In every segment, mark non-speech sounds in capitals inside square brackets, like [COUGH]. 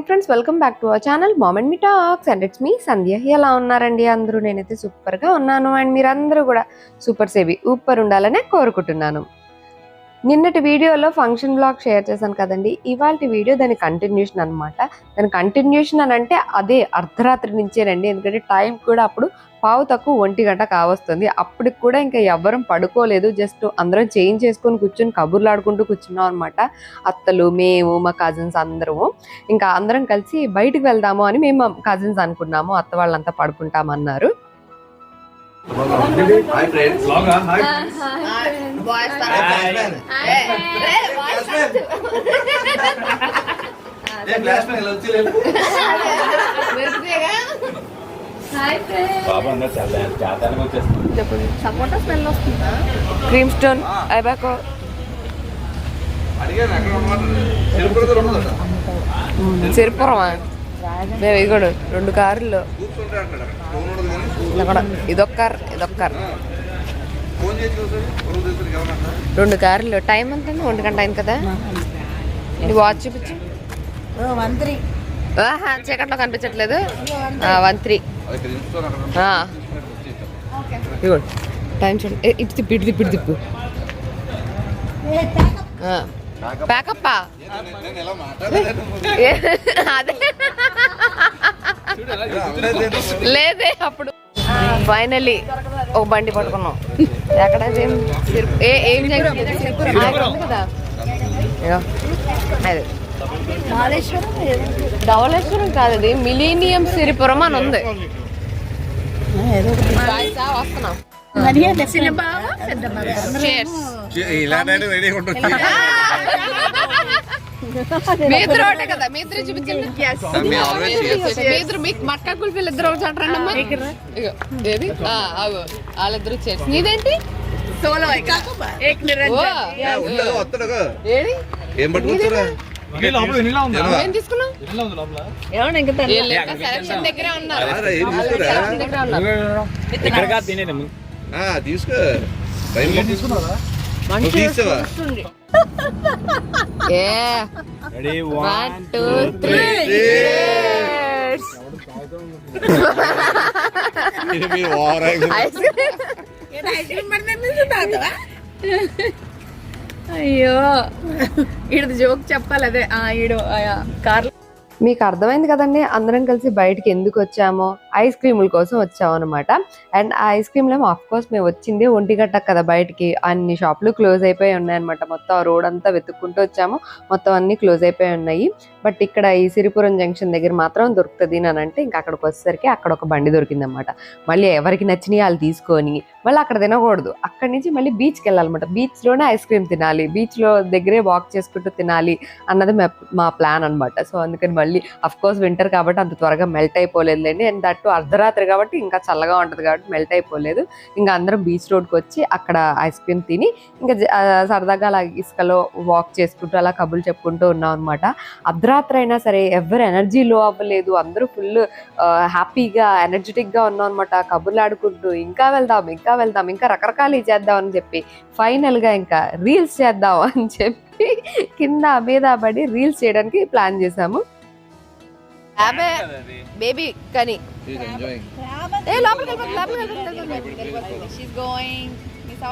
And friends welcome back to our channel moment me talks and it's me Sandhya ఎలా ఉన్నారండి అందరూ? నేనైతే సూపర్గా ఉన్నాను. అండ్ మీరందరూ కూడా సూపర్ సేవి ఊపర్ ఉండాలనే కోరుకుంటున్నాను. నిన్నటి వీడియోలో ఫంక్షన్ బ్లాగ్ షేర్ చేశాను కదండి. ఇవాళ వీడియో దాని కంటిన్యూషన్ అనమాట దాని కంటిన్యూషన్ అని అంటే అదే అర్ధరాత్రి నుంచేనండి ఎందుకంటే టైం కూడా అప్పుడు పావు తక్కువ ఒంటి గంట కావస్తుంది. అప్పటికి కూడా ఇంకా ఎవ్వరం పడుకోలేదు. జస్ట్ అందరం చేంజ్ చేసుకొని కూర్చొని కబుర్లు ఆడుకుంటూ కూర్చున్నాం అనమాట అత్తలు మేము మా కజిన్స్ అందరము. ఇంకా అందరం కలిసి బయటకు వెళ్దాము అని మేము కజిన్స్ అనుకున్నాము. అత్త వాళ్ళంతా పడుకుంటామన్నారు. హాయ్ ఫ్రెండ్స్ బ్లాగా హాయ్ క్లాస్ లేదు బాబా అందరు చాలా జాతరకు వచ్చేస్తుంది సపోటా స్మెల్ వస్తుందా? క్రీమ్ స్టోన్ ఐబాకో అడిగాను అక్కడ ఉన్నమాట తిరుపతి ఉన్నదట సిరిపురమా మేము ఇది కూడా రెండు కార్లు. ఇదొక్క కార్ ఇదొక్క కార్. రెండు కార్లు. టైం ఎంత ఒంటి గంట అయింది కదా? నీ వాచ్ చూపించు. One three. చీకట్లో కనిపించట్లేదు. One three. ఇదిగోండి టైం చూడండి ఇటు తిప్పు ఇటు తిప్పు ఇటు తిప్పు. ప్యాకప్పా అదే. లేదే అప్పుడు. ఫైనల్లీ ఒక బండి పట్టుకున్నాం. ఎక్కడ ఏం కదా అదే. ధవళేశ్వరం కాదు అది మిలీనియం సిరిపురం అని ఉంది. వస్తున్నాం Cheers. ఇలాంటి రెడీ ఉంటుంది మీ ఇద్దరు ఒకటే కదా చూపించండి మీకు కుల్ఫీలు ఏది? వాళ్ళిద్దరు చేసి నీదేంటి? Solo AD? ఏం తీసుకో. ఇది మీ ఐస్ అయ్యో. ఈడది జోక్ చెప్పాలి అదే. ఆ ఈడు కార్ మీకు అర్థమైంది కదండి? అందరం కలిసి బయటికి ఎందుకు వచ్చామో? ఐస్ క్రీముల కోసం వచ్చాము అనమాట అండ్ ఆ ఐస్ క్రీమ్లో ఆఫ్ కోర్స్ మేము వచ్చింది ఒంటిగట్ట కదా బయటికి. అన్ని షాపులు క్లోజ్ అయిపోయి ఉన్నాయన్నమాట. మొత్తం ఆ రోడ్ అంతా వెతుక్కుంటూ వచ్చాము. మొత్తం అన్ని క్లోజ్ అయిపోయి ఉన్నాయి. బట్ ఇక్కడ ఈ సిరిపురం జంక్షన్ దగ్గర మాత్రం దొరుకుతుంది అని అంటే ఇంకా అక్కడికి వచ్చేసరికి అక్కడ ఒక బండి దొరికింది అనమాట మళ్ళీ ఎవరికి నచ్చినాయి వాళ్ళు తీసుకొని మళ్ళీ అక్కడ తినకూడదు. అక్కడి నుంచి మళ్ళీ బీచ్కి వెళ్ళాలన్నమాట. బీచ్లోనే ఐస్ క్రీమ్ తినాలి. బీచ్లో దగ్గరే వాక్ చేసుకుంటూ తినాలి అన్నది మా ప్లాన్ అనమాట సో అందుకని మళ్ళీ అఫ్ కోర్స్ వింటర్ కాబట్టి అంత త్వరగా మెల్ట్ అయిపోలేదులేండి. అండ్ దట్టు అర్ధరాత్రి కాబట్టి ఇంకా చల్లగా ఉంటుంది కాబట్టి మెల్ట్ అయిపోలేదు. ఇంకా అందరం బీచ్ రోడ్కి వచ్చి అక్కడ ఐస్ క్రీమ్ తిని ఇంకా సరదాగా అలా ఇసుకలో వాక్ చేసుకుంటూ అలా కబుర్లు చెప్పుకుంటూ ఉన్నాం అనమాట అర్ధరాత్రి అయినా సరే ఎవరు ఎనర్జీ లో అవ్వలేదు. అందరూ ఫుల్ హ్యాపీగా ఎనర్జెటిక్గా ఉన్నాం అనమాట కబుర్లు ఆడుకుంటూ ఇంకా వెళ్దాం ఇంకా వెళ్దాం ఇంకా రకరకాలు చేద్దాం అని చెప్పి ఫైనల్గా ఇంకా రీల్స్ చేద్దాం అని చెప్పి కింద మీద పడి రీల్స్ చేయడానికి ప్లాన్ చేసాము. బేబీ కానీ. ఎంజాయింగ్ ఏ లోపలికి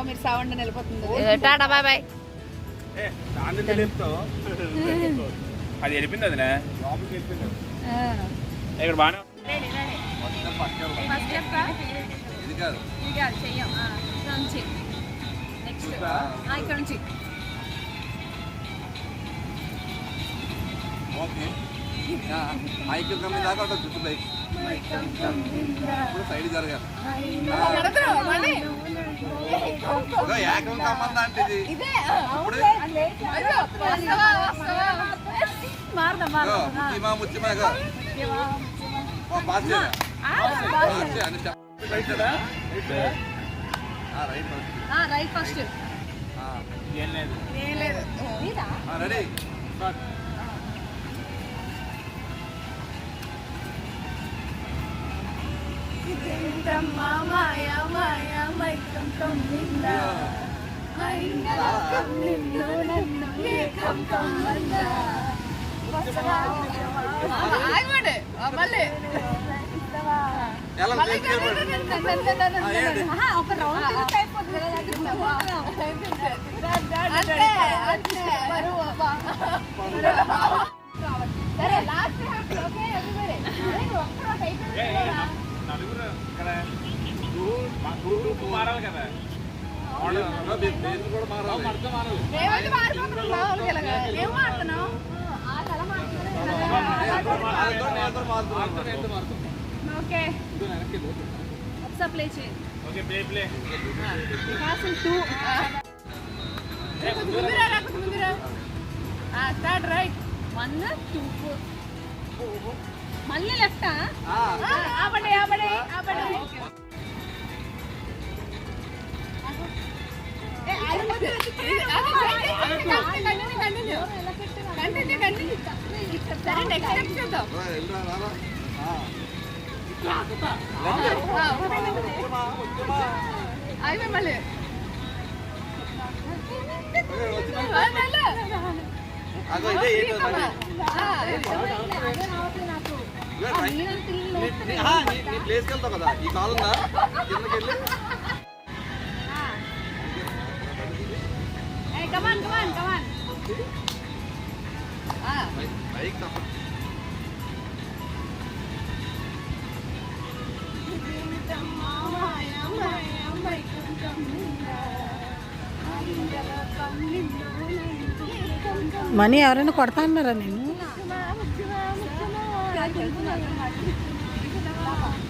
మీరు అని వెళ్ళిపోతుంది. ఏ, టాటా బాయ్ బాయ్. [LAUGHS] అది వెళ్ళిపోయింది అది ఇక్కడ బాగా ఫస్ట్ చెప్తా ఇది కాదు. ఇక చెయ్యం. ఆ, ఇక్కడ నుంచి నెక్స్ట్ ఇక్కడ నుంచి ఓకే. మైక్ కమ్మి దాకా ఉంటుంది జుట్టు పైకి ఇప్పుడు సైడ్ జరగాలి. ఏకం కమ్మందా అంటే ఇది. ఇప్పుడు ముచ్చిమా ముచ్చిమా పాస్ రైట్. Right first. ఏం లేదు. ఏం లేదు. ఆ, రెడీ మాయ మాయ మైకం కమ్మిందా నిన్ను నన్ను ఏకం కమ్మందా మళ్ళీ ఒక రౌండ్ అయిపోతుంది అంతే అంతే బరువు సరే లాస్ట్ ఓకే నలుగురు ఇక్కడ గురువు మా గురువు మారాలి కదా బేస్ కూడా మారాలి మేమైతే మారిపోతున్నాం మామూలుగా ఇలాగా. ఏం మారుతున్నాం వాళ్ళు అలా మారుతున్నారు. వాళ్ళతో నేతో మారుతున్నాం ఓకే ఒకసారి ప్లే చేయండి ఓకే ప్లే ప్లే క్లాసులు టూ కొంచెం ముందురా రా, కొంచెం ముందురా start right one two four మళ్ళీ లెఫ్టా ఆపండి ఆపండి ఆపండి అయిపోయి మళ్ళీ అదో ఇదే ఏంటో మరి. ఇవే రైట్. నీ- నీ- ఆ, నీ- నీ ప్లేస్కి వెళ్తావు కదా ఈ కాల్ ఉందా కిందకి వెళ్ళి come on come on come on bike తప్ప మనీ ఎవరైనా కొడతా అన్నారా నేను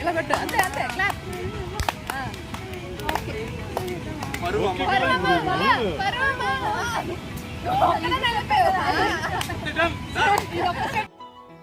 ఇలా పెట్టు. అంతే అంతే క్లాప్ ఓకే.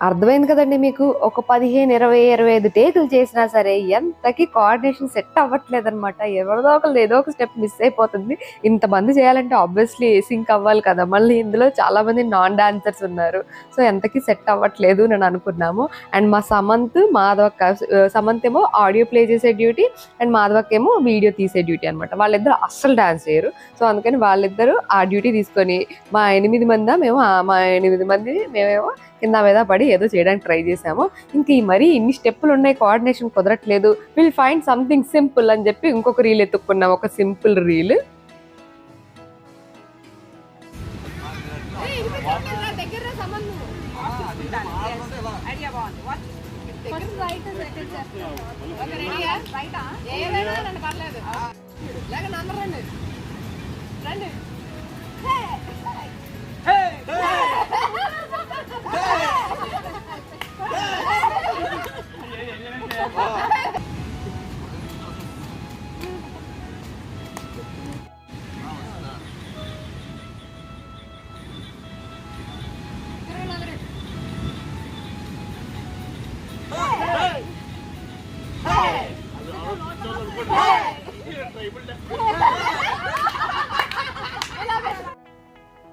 అర్థమైంది కదండి మీకు? ఒక పదిహేను ఇరవై ఇరవై ఐదు టేకులు చేసినా సరే ఎంతకి కోఆర్డినేషన్ సెట్ అవ్వట్లేదు అనమాట ఎవరిదో ఒకరు ఏదో ఒక స్టెప్ మిస్ అయిపోతుంది. ఇంతమంది చేయాలంటే ఆబ్వియస్లీ సింక్ అవ్వాలి కదా. మళ్ళీ ఇందులో చాలామంది నాన్ డాన్సర్స్ ఉన్నారు. సో ఎంతకి సెట్ అవ్వట్లేదు నేను అనుకున్నాము. అండ్ మా సమంత్ మాధవక్క సమంత్ ఏమో ఆడియో ప్లే చేసే డ్యూటీ అండ్ మాధవక్క ఏమో వీడియో తీసే డ్యూటీ అనమాట వాళ్ళిద్దరు అస్సలు డాన్స్ చేయరు. సో అందుకని వాళ్ళిద్దరూ ఆ డ్యూటీ తీసుకొని మా ఎనిమిది మంది మేము మా ఎనిమిది మంది మేమేమో కింద మీద పడి ఏదో చేయడానికి ట్రై చేసాము ఇంక ఈ మరీ ఇన్ని స్టెప్పులు ఉన్నాయి కోఆర్డినేషన్ కుదరట్లేదు. విల్ ఫైండ్ సంథింగ్ సింపుల్ అని చెప్పి ఇంకొక రీల్ ఎత్తుక్కున్నాం ఒక సింపుల్ రీల్ దగ్గర సంబంధం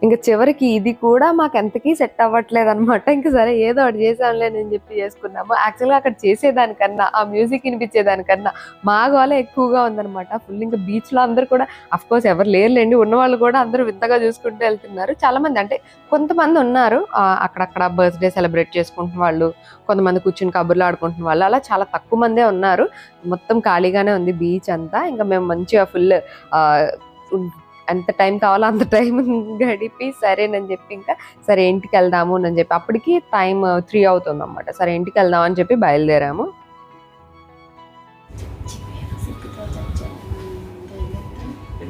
ఇంకా చివరికి ఇది కూడా మాకు ఎంతకీ సెట్ అవ్వట్లేదు అనమాట ఇంకా సరే ఏదో ఒకటి చేసాంలే అని చెప్పి చేసుకున్నాము. యాక్చువల్గా అక్కడ చేసేదానికన్నా ఆ మ్యూజిక్ వినిపించేదానికన్నా మా గోల ఎక్కువగా ఉందన్నమాట. ఫుల్ ఇంకా బీచ్లో అందరూ కూడా అఫ్ కోర్స్ ఎవరు లేరులేండి ఉన్న వాళ్ళు కూడా అందరూ వింతగా చూసుకుంటూ వెళ్తున్నారు. చాలా మంది అంటే కొంతమంది ఉన్నారు అక్కడక్కడ బర్త్డే సెలబ్రేట్ చేసుకుంటున్న వాళ్ళు కొంతమంది కూర్చుని కబుర్లు ఆడుకుంటున్న వాళ్ళు అలా చాలా తక్కువ మందే ఉన్నారు. మొత్తం ఖాళీగానే ఉంది బీచ్ అంతా. ఇంకా మేము మంచిగా ఫుల్ ఎంత టైం కావాలో అంత టైం [LAUGHS] గడిపి సరేనని చెప్పి ఇంకా సరే ఇంటికి వెళ్దాము అని చెప్పి అప్పటికి టైం త్రీ అవుతుంది అనమాట సరే ఇంటికి వెళ్దాం అని చెప్పి బయలుదేరాము.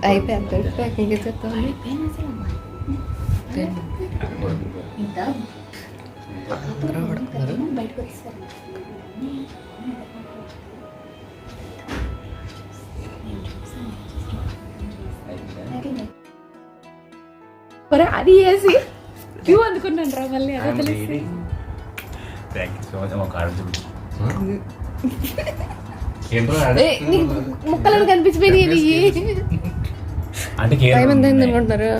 అయిపోయింది. మరి అది వేసి క్యూ అందుకున్నాను రా మళ్ళీ అదే తెలిసి ముక్కలను అయింది అనుకుంటున్నారు?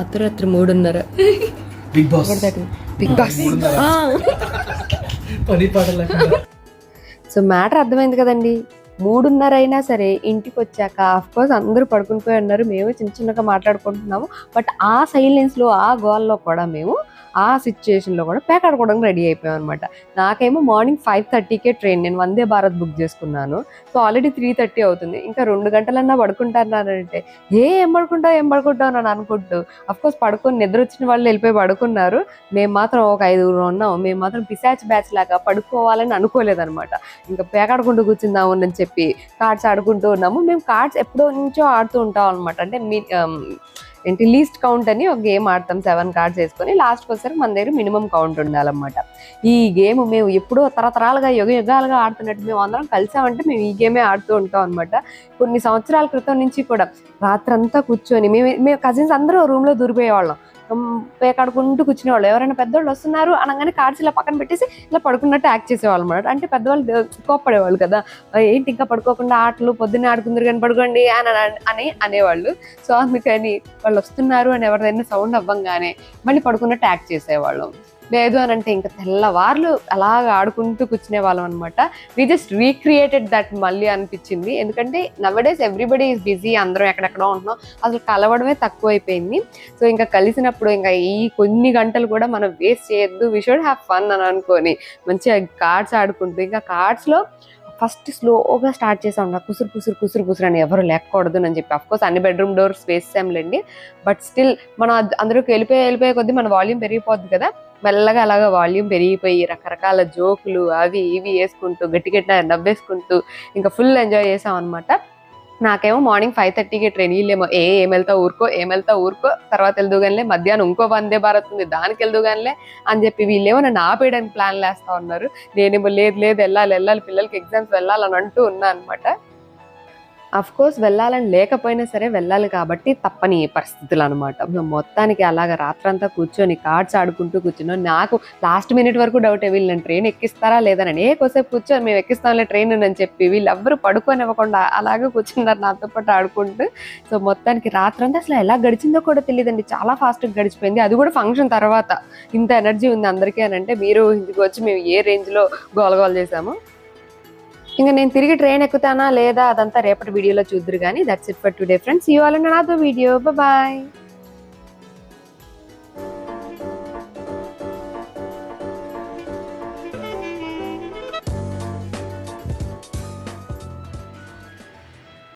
అర్ధరాత్రి మూడున్నర. బిగ్ బాస్ బిగ్ బాస్ పని పాట సో మ్యాటర్ [LAUGHS] అర్థమైంది కదండి. మూడున్నర అయినా సరే ఇంటికి వచ్చాక ఆఫ్ కోర్స్ అందరూ పడుకుని పోయి ఉన్నారు. మేము చిన్న చిన్నగా మాట్లాడుకుంటున్నాము. బట్ ఆ సైలెన్స్లో ఆ గోల్లో కూడా మేము ఆ సిచ్యుయేషన్లో కూడా పేకాడుకోవడానికి రెడీ అయిపోయాం అనమాట నాకేమో మార్నింగ్ ఫైవ్ థర్టీకే ట్రైన్ నేను వందే భారత్ బుక్ చేసుకున్నాను. సో ఆల్రెడీ త్రీ థర్టీ అవుతుంది. ఇంకా రెండు గంటలన్నా పడుకుంటానంటే ఏ ఏం పడుకుంటావు ఏం పడుకుంటావు? అని అనుకుంటూ అఫ్కోర్స్ పడుకొని నిద్ర వచ్చిన వాళ్ళు వెళ్ళిపోయి పడుకున్నారు. మేము మాత్రం ఒక ఐదుగురు ఉన్నాం. మేము మాత్రం పిశాచ్ బ్యాచ్ లాగా పడుకోవాలని అనుకోలేదనమాట ఇంకా పేకాడుకుంటూ కూర్చుందాము అని చెప్పి కార్డ్స్ ఆడుకుంటూ ఉన్నాము. మేము కార్డ్స్ ఎప్పుడో నుంచో ఆడుతూ ఉంటాం అనమాట అంటే మీ um, ఏంటి లీస్ట్ కౌంట్ అని ఒక గేమ్ ఆడతాం సెవెన్ కార్డ్స్ వేసుకొని లాస్ట్కి వచ్చేసరికి మన దగ్గర మినిమం కౌంట్ ఉండాలన్నమాట. ఈ గేమ్ మేము ఎప్పుడో తరతరాలుగా యుగ యుగాలుగా ఆడుతున్నట్టు మేము అందరం కలిసామంటే మేము ఈ గేమే ఆడుతూ ఉంటాం అనమాట కొన్ని సంవత్సరాల క్రితం నుంచి కూడా రాత్రంతా కూర్చొని మేము మేము కజిన్స్ అందరూ రూమ్లో దూరిపోయేవాళ్ళం. పేకాడుకుంటూ కూర్చునేవాళ్ళు. ఎవరైనా పెద్దవాళ్ళు వస్తున్నారు అనగానే కార్డ్స్ ఇలా పక్కన పెట్టేసి ఇలా పడుకున్నట్టు యాక్ట్ చేసేవాళ్ళు అనమాట అంటే పెద్దవాళ్ళు కోప్పడేవాళ్ళు కదా. ఏంటి ఇంకా పడుకోకుండా ఆటలు? పొద్దున్నే ఆడుకుందరు కానీ పడుకోండి అని అని- అని అనేవాళ్ళు. సో అందుకని వాళ్ళు వస్తున్నారు అని ఎవరిదైనా సౌండ్ అవ్వంగానే మళ్ళీ పడుకున్నట్టు యాక్ట్ చేసేవాళ్ళం. లేదు అని అంటే ఇంకా తెల్లవార్లు అలాగ ఆడుకుంటూ కూర్చునే వాళ్ళం అనమాట వి జస్ట్ రీక్రియేటెడ్ దట్ మళ్ళీ అనిపించింది. ఎందుకంటే నవడేస్ ఎవ్రీబడి ఈజ్ బిజీ అందరం ఎక్కడెక్కడో ఉంటున్నాం. అసలు కలవడమే తక్కువ అయిపోయింది సో ఇంకా కలిసినప్పుడు ఇంకా ఈ కొన్ని గంటలు కూడా మనం వేస్ట్ చేయొద్దు. వి షుడ్ హ్యావ్ ఫన్ అని అనుకొని మంచిగా కార్డ్స్ ఆడుకుంటూ ఇంకా కార్డ్స్లో ఫస్ట్ స్లోగా స్టార్ట్ చేసాం నాకు కుసురు కుసురు కుసురు కుసురు అని ఎవరు లేకూడదు అని చెప్పి. అఫ్కోర్స్ అన్ని బెడ్రూమ్ డోర్స్ వేసాంలేండి బట్ స్టిల్ మనం అందరికి వెళ్ళిపోయి వెళ్ళిపోయే కొద్దీ మన వాల్యూమ్ పెరిగిపోద్ది కదా. మెల్లగా అలాగా వాల్యూమ్ పెరిగిపోయి రకరకాల జోకులు అవి ఇవి వేసుకుంటూ గట్టి గట్టిన నవ్వేసుకుంటూ ఇంకా ఫుల్ ఎంజాయ్ చేసాం అనమాట నాకేమో మార్నింగ్ ఫైవ్ థర్టీకి ట్రైన్ వీళ్ళేమో ఏ ఏం వెళ్తా ఊరుకో ఏం వెళ్తా ఊరుకో తర్వాత వెళ్దుగానిలే మధ్యాహ్నం ఇంకో వందే భారత్ ఉంది దానికి వెళ్దుగానిలే అని చెప్పి వీళ్ళేమో నన్ను ఆపేయడానికి ప్లాన్ వేస్తా ఉన్నారు. నేనేమో లేదు లేదు వెళ్ళాలి వెళ్ళాలి పిల్లలకి ఎగ్జామ్స్ వెళ్ళాలని అంటూ ఉన్నా అనమాట కోర్స్ వెళ్ళాలని లేకపోయినా సరే వెళ్ళాలి కాబట్టి తప్పని పరిస్థితులు అనమాట మొత్తానికి అలాగ రాత్రంతా కూర్చొని కార్డ్స్ ఆడుకుంటూ కూర్చున్నాం నాకు లాస్ట్ మినిట్ వరకు డౌట్ వీళ్ళు నేను ట్రైన్ ఎక్కిస్తారా లేదని ఏ కోసేపు కూర్చొని మేము ఎక్కిస్తాంలే ట్రైన్ అని చెప్పి వీళ్ళు ఎవ్వరు పడుకోనివ్వకుండా అలాగే కూర్చున్నారు నాతో పాటు ఆడుకుంటూ. సో మొత్తానికి రాత్రంతా అసలు ఎలా గడిచిందో కూడా తెలియదండి. చాలా ఫాస్ట్గా గడిచిపోయింది. అది కూడా ఫంక్షన్ తర్వాత. ఇంత ఎనర్జీ ఉంది అందరికీ అని అంటే మీరు ఇంటికి వచ్చి మేము ఏ రేంజ్లో గోలగోల చేసాము ఇంకా నేను తిరిగి ట్రైన్ ఎక్కుతానా లేదా అదంతా రేపటి వీడియోలో చూద్దరు కానీ that's it for today friends you all నాతో వీడియో బాయ్